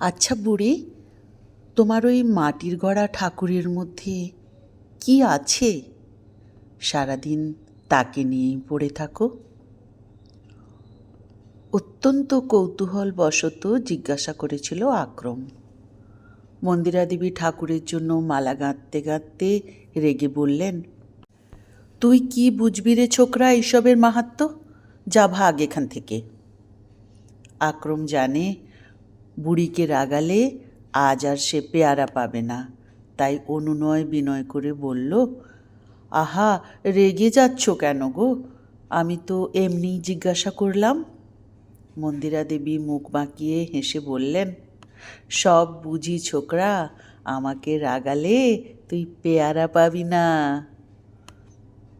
আচ্ছা বুড়ি, তোমার ওই মাটির গড়া ঠাকুরের মধ্যে কি আছে? সারাদিন তাকে নিয়েই পড়ে থাকো। অত্যন্ত কৌতূহল বশত জিজ্ঞাসা করেছিল আক্রম। মন্দিরাদেবী ঠাকুরের জন্য মালা গাঁথতে গাঁথতে রেগে বললেন, তুই কি বুঝবি রে ছোকরা এইসবের মাহাত্ম? যা ভাগ এখান থেকে। আক্রম জানে বুড়িকে রাগালে আজ আর সে পেয়ারা পাবে না। তাই অনুনয় বিনয় করে বলল, আহা, রেগে যাচ্ছ কেন গো? আমি তো এমনি জিজ্ঞাসা করলাম। মন্দিরা দেবী মুখ বাঁকিয়ে হেসে বললেন, সব বুঝি ছোকরা, আমাকে রাগালে তুই পেয়ারা পাবি না।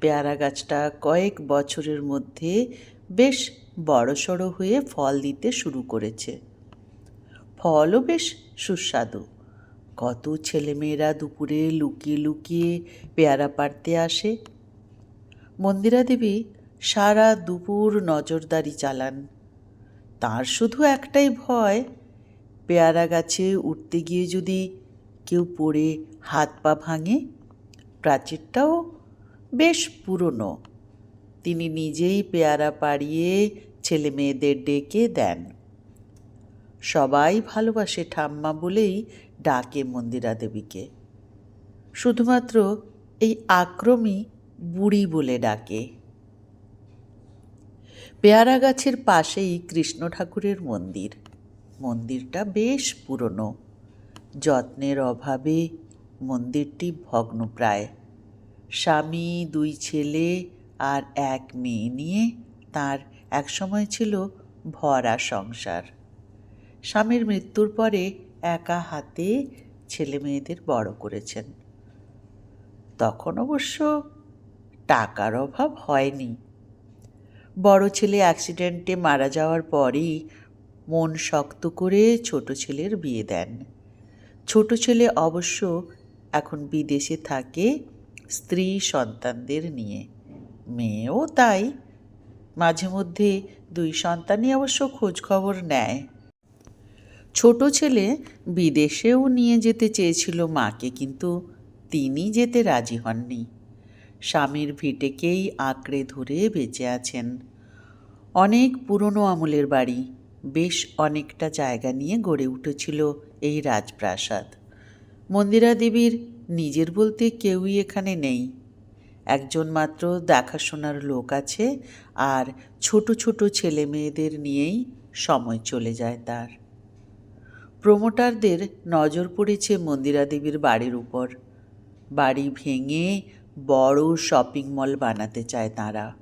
পেয়ারা গাছটা কয়েক বছরের মধ্যে বেশ বড়সড় হয়ে ফল দিতে শুরু করেছে। ফলও বেশ সুস্বাদু। কত ছেলেমেয়েরা দুপুরে লুকিয়ে লুকিয়ে পেয়ারা পাড়তে আসে। মন্দিরা দেবী সারা দুপুর নজরদারি চালান। তার শুধু একটাই ভয়, পেয়ারা গাছে উঠতে গিয়ে যদি কেউ পড়ে হাত পা ভাঙে, প্রাচীরটাও বেশ পুরনো। তিনি নিজেই পেয়ারা পাড়িয়ে ছেলে মেয়েদের ডেকে দেন। সবাই ভালোবাসে ঠাম্মা বলেই ডাকে মন্দিরা দেবীকে। শুধুমাত্র এই আক্রমী বুড়ি বলে ডাকে। পেয়ারা গাছের পাশেই কৃষ্ণ ঠাকুরের মন্দির। মন্দিরটা বেশ পুরনো। যত্নের অভাবে মন্দিরটি ভগ্নপ্রায়। স্বামী, দুই ছেলে আর এক মেয়ে নিয়ে তার একসময় ছিল ভরা সংসার। স্বামীর মৃত্যুর পরে একা হাতে ছেলে মেয়েদের বড় করেছেন। তখন অবশ্য টাকার অভাব হয়নি। বড় ছেলে অ্যাক্সিডেন্টে মারা যাওয়ার পরই মন শক্ত করে ছোট ছেলের বিয়ে দেন। ছোট ছেলে অবশ্য এখন বিদেশে থাকে স্ত্রী সন্তানদের নিয়ে। মেয়েও তাই। মাঝে মধ্যে দুই সন্তানই অবশ্য খোঁজ খবর নেয়। ছোট ছেলে বিদেশেও নিয়ে যেতে চেয়েছিল মাকে, কিন্তু তিনি যেতে রাজি হননি। স্বামীর ভিটেকেই আঁকড়ে ধরে বেঁচে আছেন। অনেক পুরনো আমলের বাড়ি, বেশ অনেকটা জায়গা নিয়ে গড়ে উঠেছিল এই রাজপ্রাসাদ। মন্দিরা দেবীর নিজের বলতে কেউই এখানে নেই। একজন মাত্র দেখাশোনার লোক আছে আর ছোট ছোট ছেলে মেয়েদের নিয়েই সময় চলে যায় তার। প্রমোটারদের নজর পড়েছে মন্দিরা দেবীর বাড়ির উপর। বাড়ি ভেঙে বড় শপিং মল বানাতে চায় তারা।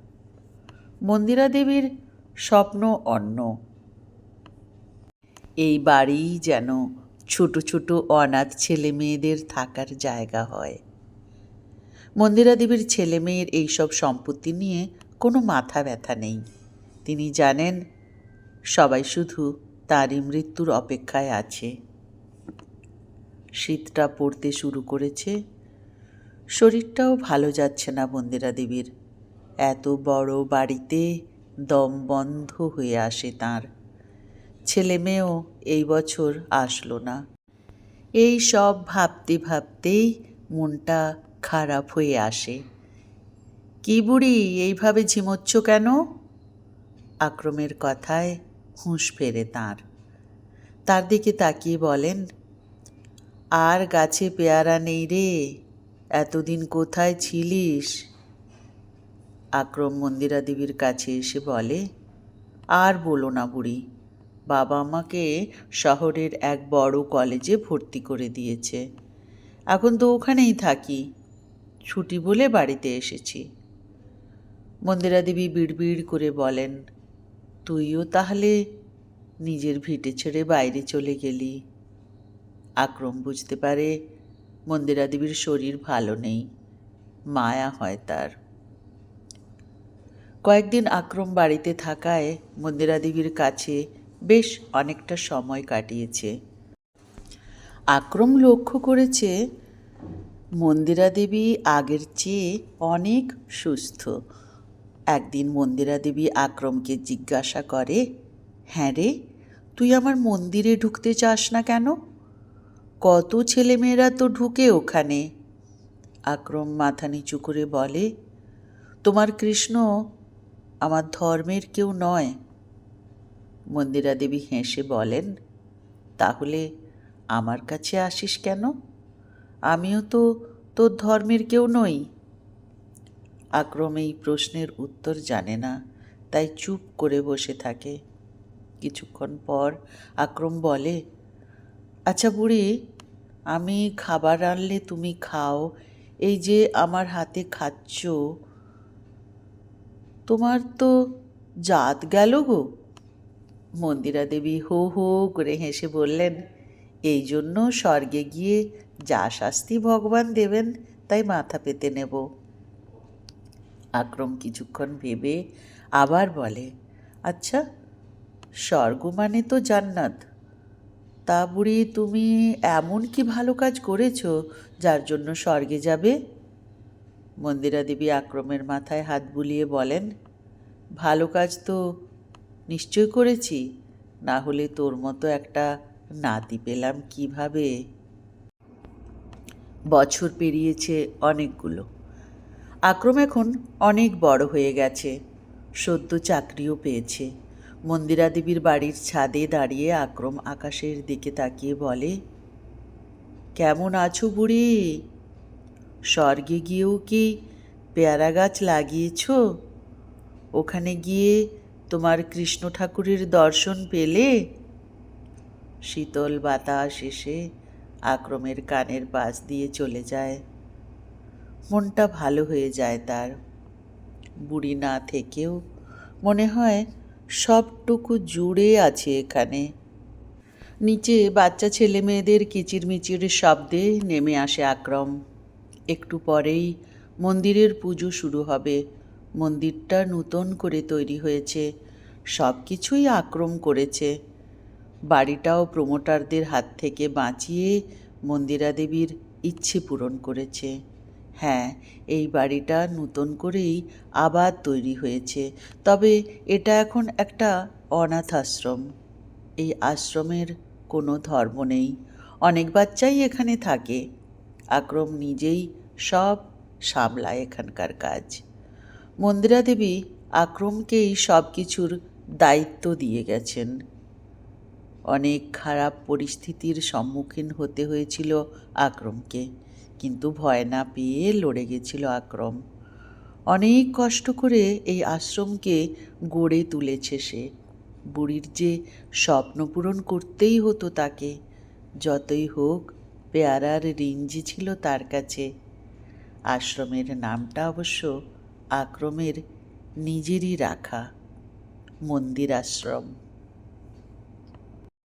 মন্দিরা দেবীর স্বপ্ন অন্য। এই বাড়ি যেন ছোট ছোট অনাথ ছেলে মেয়েদের থাকার জায়গা হয়। মন্দিরা দেবীর ছেলে মেয়ের এইসব সম্পত্তি নিয়ে কোনো মাথা ব্যথা নেই। তিনি জানেন, সবাই শুধু তারই মৃত্যুর অপেক্ষায় আছে। শীতটা পড়তে শুরু করেছে। শরীরটাও ভালো যাচ্ছে না মন্দিরা দেবীর। এত বড় বাড়িতে দম বন্ধ হয়ে আসে তার। ছেলে মেয়েও এই বছর আসলো না। এই সব ভাবতে ভাবতেই মনটা খারাপ হয়ে আসে। কি বুড়ি, এইভাবে ঝিমোচ্ছ কেন? আক্রমের কথায় হুঁশ ফেরে তার। তার দিকে তাকিয়ে বলেন, আর গাছে পেয়ারা নেই রে, এতদিন কোথায় ছিলিস? আক্রম মন্দিরা দেবীর কাছে এসে বলে, আর বলো না বুড়ি, বাবা আমাকে শহরের এক বড় কলেজে ভর্তি করে দিয়েছে। এখন তো ওখানেই থাকি, ছুটি বলে বাড়িতে এসেছি। মন্দিরা দেবী বিড়বিড় করে বলেন তুইও তাহলে নিজের ভিটে ছেড়ে বাইরে চলে গেলি। আক্রম বুঝতে পারে মন্দিরা দেবীর শরীর ভালো নেই, মায়া হয় তার। কয়েকদিন আক্রম বাড়িতে থাকায় মন্দিরা দেবীর কাছে বেশ অনেকটা সময় কাটিয়েছে। আক্রম লক্ষ্য করেছে মন্দিরা দেবী আগের চেয়ে অনেক সুস্থ। একদিন মন্দিরা দেবী আক্রমকে জিজ্ঞাসা করে হ্যাঁ রে, তুই আমার মন্দিরে ঢুকতে চাস না কেন? কত ছেলেমেয়েরা তো ঢুকে ওখানে। আক্রম মাথা নিচু করে বলে, তোমার কৃষ্ণ আমার ধর্মের কেউ নয়। মন্দিরা দেবী হেসে বলেন, তাহলে আমার কাছে আসিস কেন? আমিও তো তোর ধর্মের কেউ নই। আক্রম এই প্রশ্নের উত্তর জানে না, তাই চুপ করে বসে থাকে। কিছুক্ষণ পর আক্রম বলে আচ্ছা বুড়ি, আমি খাবার আনলে তুমি খাও, এই যে আমার হাতে খাচ্ছ, তোমার তো জাত গেল গো। মন্দিরা দেবী হো হো করে হেসে বললেন, এই জন্য স্বর্গে গিয়ে যা শাস্তি ভগবান দেবেন, তাই মাথা পেতে নেব। আক্রম কিছুক্ষণ ভেবে আবার বলে আচ্ছা স্বর্গ মানে তো জান্নাত। তা বুড়ি, তুমি এমন কি ভালো কাজ করেছ যার জন্য স্বর্গে যাবে? মন্দিরা দেবী আক্রমের মাথায় হাত বুলিয়ে বলেন, ভালো কাজ তো নিশ্চয় করেছি, না হলে তোর মতো একটা নাতি পেলাম কীভাবে? বছর পেরিয়েছে অনেকগুলো। আক্রম এখন অনেক বড় হয়ে গেছে। সদ্য চাকরিও পেয়েছে। মন্দিরা দেবীর বাড়ির ছাদে দাঁড়িয়ে আক্রম আকাশের দিকে তাকিয়ে বলে, কেমন আছো বুড়ি? স্বর্গে গিয়েও কি পেয়ারা গাছ লাগিয়েছ? ওখানে গিয়ে তোমার কৃষ্ণ ঠাকুরের দর্শন পেলে? শীতল বাতাস এসে আক্রমের কানের পাশ দিয়ে চলে যায়। মনটা ভালো হয়ে যায় তার। বুড়ি না থেকেও মনে হয় সবটুকু জুড়ে আছে এখানে। নিচে বাচ্চা ছেলে মেয়েদের কিচিরমিচির শব্দে নেমে আসে আক্রম। একটু পরেই মন্দিরের পুজো শুরু হবে। মন্দিরটা নূতন করে তৈরি হয়েছে। সব কিছুই আক্রম করেছে। বাড়িটাও প্রমোটারদের হাত থেকে বাঁচিয়ে মন্দিরা দেবীর ইচ্ছে পূরণ করেছে। হ্যাঁ এই বাড়িটা নূতন করেই আবার তৈরি হয়েছে। তবে এটা এখন একটা অনাথ আশ্রম। এই আশ্রমের কোনো ধর্ম নেই। অনেক বাচ্চাই এখানে থাকে। আক্রম নিজেই সব সামলায় এখানকার কাজ। মন্দিরা দেবী আক্রমকেই সব কিছুর দায়িত্ব দিয়ে গেছেন। অনেক খারাপ পরিস্থিতির সম্মুখীন হতে হয়েছিল আক্রমকে। কিন্তু ভয় না পেয়ে লড়ে গেছিল আক্রম। অনেক কষ্ট করে এই আশ্রমকে গড়ে তুলেছে সে। বুড়ির যে স্বপ্ন পূরণ করতেই হতো তাকে, যতই হোক পেয়ারার রিঞ্জি ছিল তার কাছে। আশ্রমের নামটা অবশ্য আক্রমের নিজেরই রাখা মন্দির আশ্রম